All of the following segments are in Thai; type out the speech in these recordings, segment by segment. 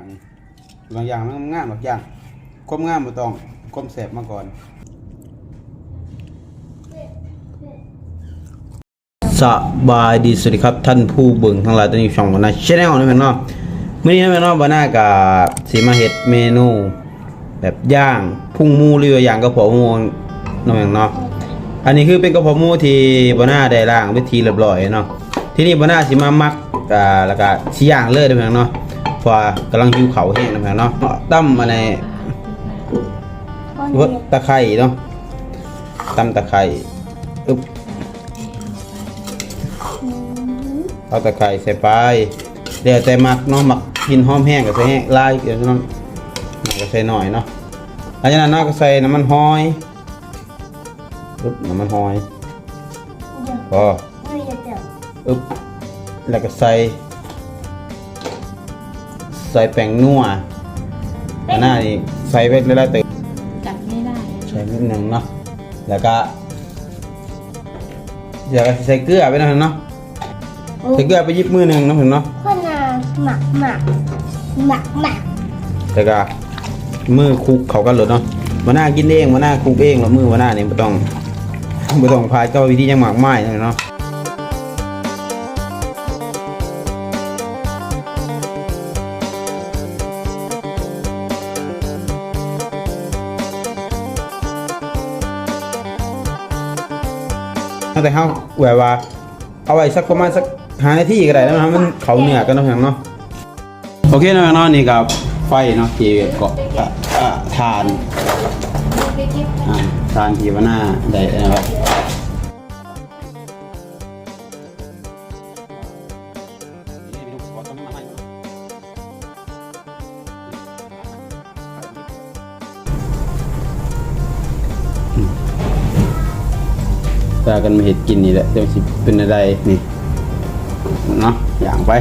อย่างบางอย่างมันงามบางอย่างความงามบ่ต้องความแสบมาก่อนสบายดีสวัสดีครับท่านผู้เบิ่งทั้งหลายตอนนี้ช่องบานาชแนลนะแม่นเนาะมื้อนี้นะแม่นเนาะบานากับสิมาเฮ็ดเมนู แบบย่างพุ่งมูหรือว่าย่างกระเพาะมูนาะแม่นเนาะอันนี้คือเป็นกระเพาะมูที่บานาได้ล้างวิธีเรียบร้อยเนาะที่นี้บานาสิมามักอ่าแล้วก็สิย่างเลยนะแม่นเนาะ เพราะว่ากำลังหิวข้าวแห้งนะแม่นเนาะตั้มอะไรวตะไคร้เนาะตั้มตะไคร้อึ๊บเอาตะไคร้ใส่ไปเดี๋ยวแต่มักเนาะมักกินหอมแห้งก็ใส่แห้งลายเดี๋ยวน้องมันก็ใส่หน่อยเนาะหลังจากนั้นเนาะก็ใส่น้ำมันหอยปึ๊บน้ำมันหอยพออึ๊บแล้วก็ใส่ ใส่แป้งนัวอันหน้านี่ใส่ไปเรื่อยๆเติมจับไม่ได้ใส่นิดหนึงเนาะแล้วก็เดี๋ยวก็ใส่เกลือไปหน่อยเนาะใส่เกลือไปหยิบมือหนึ่งเนาะเห็นเนาะพ่อนาหมักหมักหมักหมักแต่ก็มือคุกเขากันเลยเนาะมาหน้ากินเองมาหน้าคุกเองแล้วมือมาหน้านี่ไม่ต้องไม่ต้องพายเจ้าวิธียังหมากไม้เนาะ ตั้งแต่เขาแบบว่า เอาไว้สักประมาณสักหานาทีก็ได้แล้วนะมันเขาเหนือกันเนาะเนาะโอเคนะน้องนี่กับไฟเนาะที่เกาะอะอะทานอ่าทานที่ว่าหน้าได้นะครับ กันมาเห็ดกินนี่แหละเดี๋ยวสิเป็นอะไรนี่เนาะอย่างไป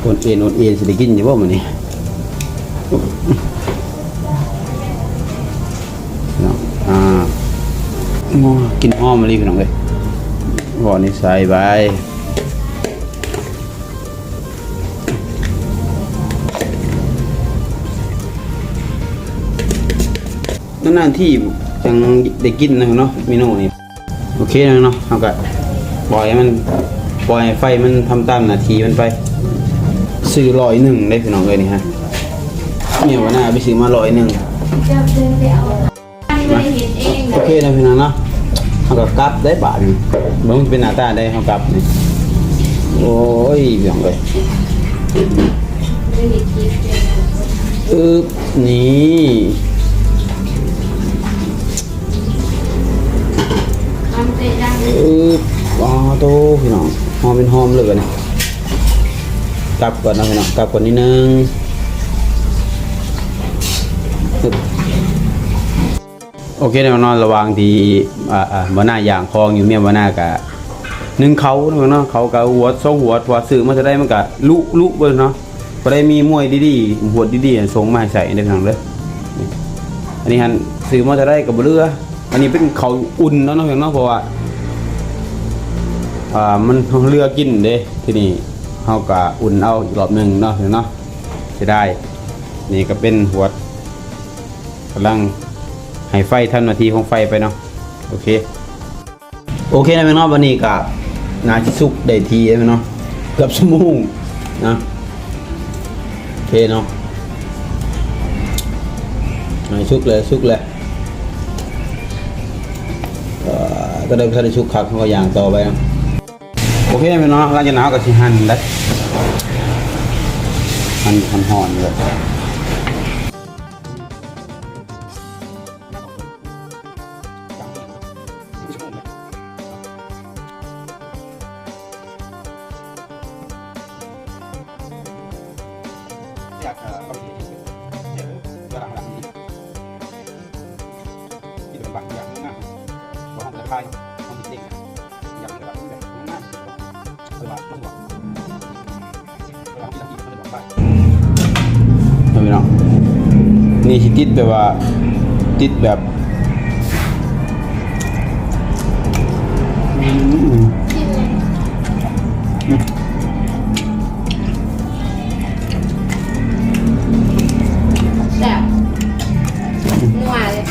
โอนเอ็นโอนเอ็นสิได้กินอยู่บ่มื้อนี้เนาะอ่ากินอ้อมมาลีพี่น้องเอ้ยบ่อนี่ใส่ไป นานๆที่จังได้กินนะเนาะเมนูนี้โอเคนะเนาะเอาก็ปล่อยให้มันปล่อยให้ไฟมันทำตามหนาทีมันไปซื้อร้อยหนึ่งได้พี่น้องเลยนี่ฮะเนี่ยวันหน้าไปซื้อมาร้อยหนึ่งจะเดินไปเอาไม่ได้เห็นเองโอเคนะพี่น้องเนาะเขาก็กลับได้บาทหนึงมันเป็นหน้าตาได้เขากลับนี่โอ้ยพี่น้องเลยไม่ได้คิดเลยอึบนี่ โตพี่น้องหอมเป็นหอมเลยกันนี่กลับก่อนนะพี่น้องกลับก่อนนิดนึงโอเคเนาะเนระว่างที่อ่าอ่าบ่หน้าอย่างคลองอยู่เมียบ่หน้ากะหนึ่งเขาเนาะเขาก็หัวสองหัวหัวซื้อมาจะได้มันก็ลุลุเบิ่เนาะบ่ได้มีมวยดีๆหัวดีๆส่งมาให้ใส่ได้ทางเด้ออันนี้หันซื้อมาจะได้ก็บ่เรืออันนี้เป็นเขาอุ่นเนาะเนาะเพียงเนาะเพราะว่า อ่ามันเรือกินเด้ที่นี้เฮาก็อุ่นเอาอีกรอบหนึ่งเนาะเพียงเนาะจะได้ นี่ก็เป็นหัวกำลังให้ไฟทำหนาทีของไฟไปเนาะโอเค โอเคนะพี่น้องวันนี้กับนาชิสุกได้ทีนะพี่น้องเกือบชั่วโมงนะโอเคเนาะนาชุกเลยชุกเลยก็ได้พิธีชุกคักเขาอย่างต่อไปนะ โอเคพี่น้องหลังจากนั้นเราก็สิหั่นได้หั่นหั่นหอนเลยอยาก นี้สิติดแบบว่าติดแบบแซ่บนัวเลย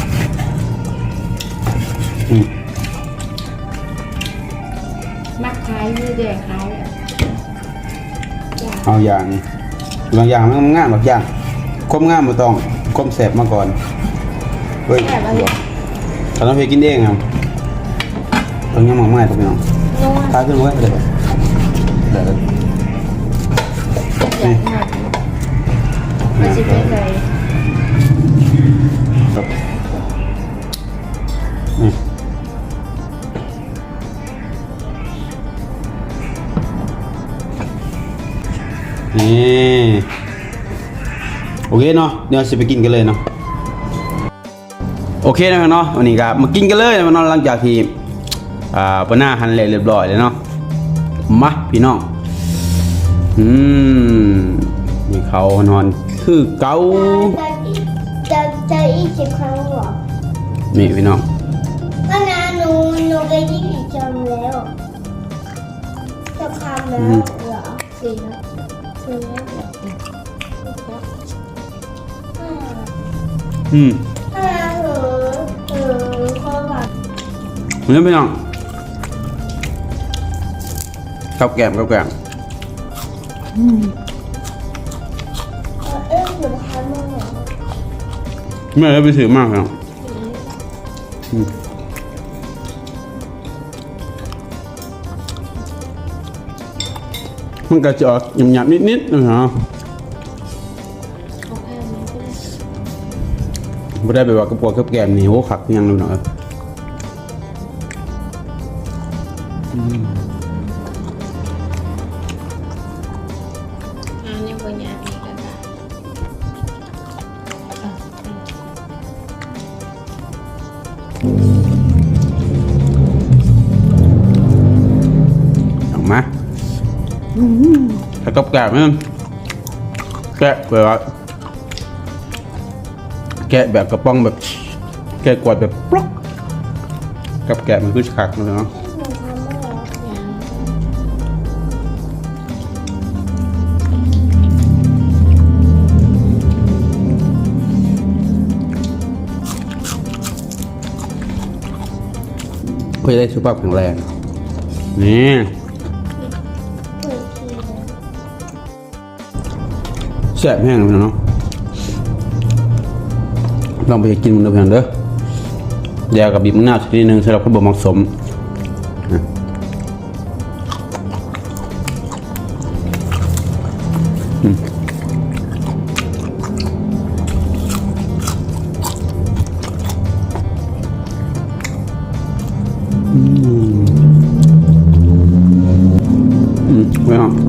มักคล้ายยืดคล้ายเอาอย่างบางอย่างมันงามบางอย่างคมงามมาต้อง คมแสบมาก่อน เฮ้ยถ้าน้องเพกินเองครับต้องยังมากไม่ต้องพี่น้องนัวพาขึ้นมาไว้เลยเดี๋ยวอยากหมดมันจะเป็นเลยครับนี่นี่โอ เคเนาะเดี๋ยวสิไปกินกันเลยเนาะโอเคนะเนาะวันนี้ก็มากินกันเลยนะเนาะหลังจากที่อ่าปะหน้าหันเละเรียบร้อยแล้วเนาะมาพี่น้องอืมนี่เขานอนคือเกาจะจะจะอีกสิบครั้งเหรอนี่พี่น้องก็นะหนูหนูไปที่อีกจำแล้วจะคำแล้วเหรอสี่แล้วสี่แล้ว อืมอ่าหนูหนูขอแบบเนื้อพี่น้องกับแกมกับแกมเออเอ๊ะหนูทำมาเหรอไม่ได้ไปถือมากพี่น้องอืมมันก็จะออกหยาบๆนิดๆนะฮะ ไม่ได้ไปว่ากับปวดกับแกมนี่โหขักยังเลยเนาะอันนี้บนยาดีกันค่ะอะออกมาแล้วกับแกมนั่นแกะแบบว่า แกะแบบกระป๋องแบบ แกะกวาดแบบปลอกกับแกะมันคือขักเลยเนาะหนูทำมาเหรอยังเพื่อได้สุขภาพแข็งแรง นี่หนูทีนะแซ่บแห้งเลยเนาะ ลองไปกินมันดูเพียงเด้อเดี๋ยวกับบีบมะนาวชนิดหนึ่งสำหรับคนบ่เหมาะสมอืมอืมไม่เอา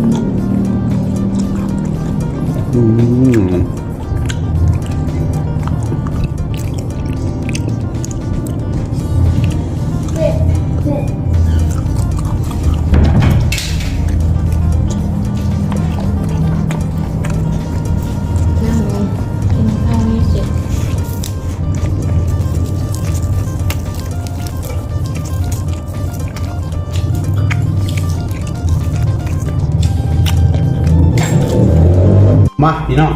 มาพี่น้อง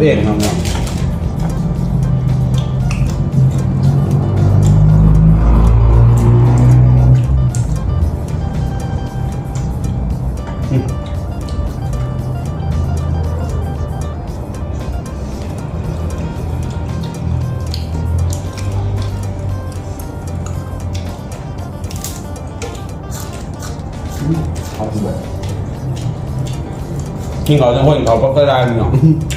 เองกับแสบเองน้องๆอืมเอาไปเลยกิ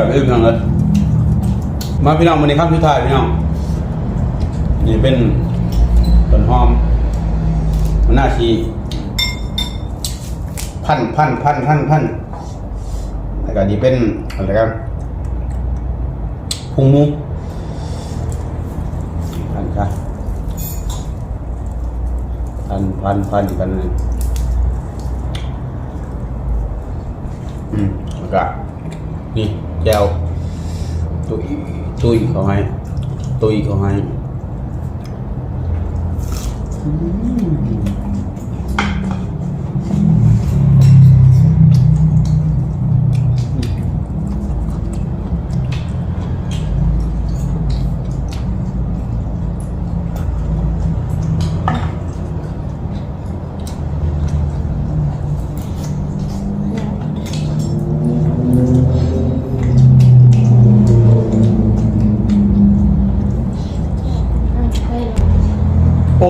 นเขาจะคนเขาก็ได้พี่น้องช่ไม่พี่น้องเลยมาพี่น้องวันนี้ครับพี่ทายพี่น้องนี่เป็นต้นหอมมันน่าชีพันพันพันพันพันแล้วก็นี่เป็นอะไรกันพุงมูพันค่ะพันพันพันอีกพันหนึงอืมแล้วก็นี่ แจวตุยตุยเข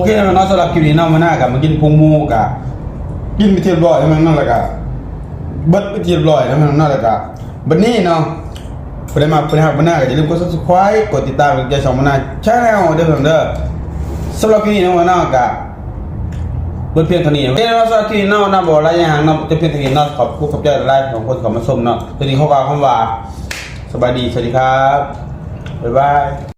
เขาให้โอเคนะเนาะสำหรับคลิปนี้เนาะมาหน้ากับมากินพุงหมูกับกินไปเทียบร้อยใช่ไหมนั่นแหละก็เบิดไปเทียบร้อยแล้วมันนั่นแหละก็บัดนี้เนาะไปได้มาไปหามาหน้าก็อย่าลืมกด subscribe กดติดตามเป็นใจช่องมาหน้าชาแนลเด้อเพื่อนเด้อสำหรับคลิปนี้เนาะมาหน้ากับเบิดเพียงเท่านี้เอ้ยเนาสำหรับคลิปนี้เนาะหน้าบ่อะไรอย่างเนาะจะเพียงเท่านี้เนาะขอบคุณขอบใจหลายของคนข้ามาชมเนาะทีนี้เขากล่าวคำว่าสบายดีสวัสดีครับบ๊ายบาย